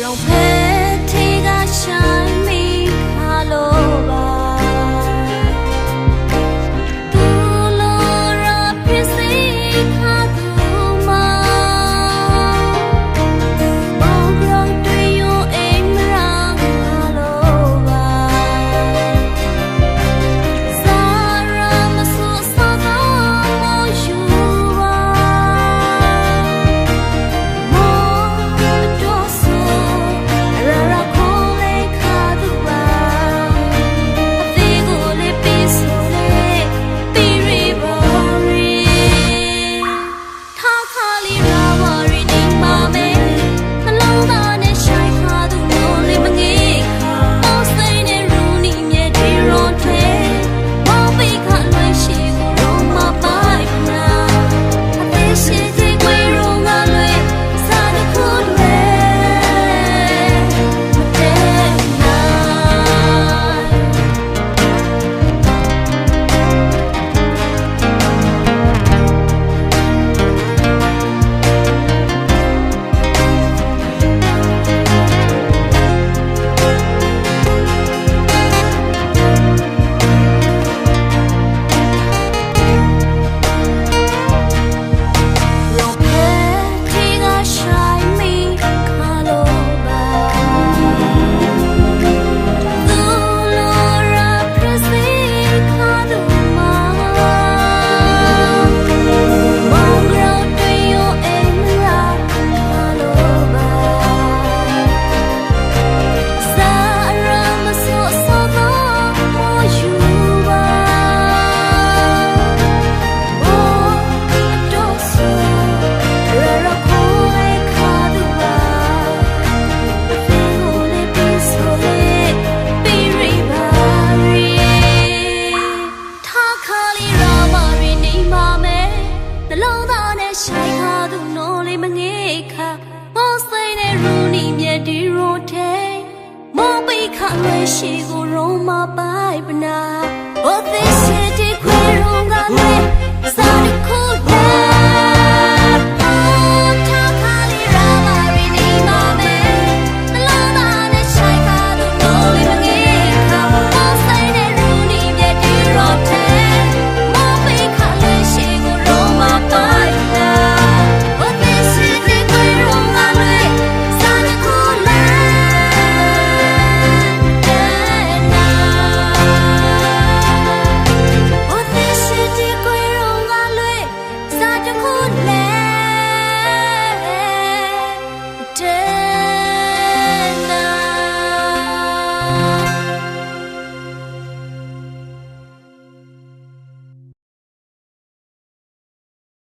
让陪替的想。 ခအလွယ်ရှိကိုရောမပိုင်ပနာ Oh this is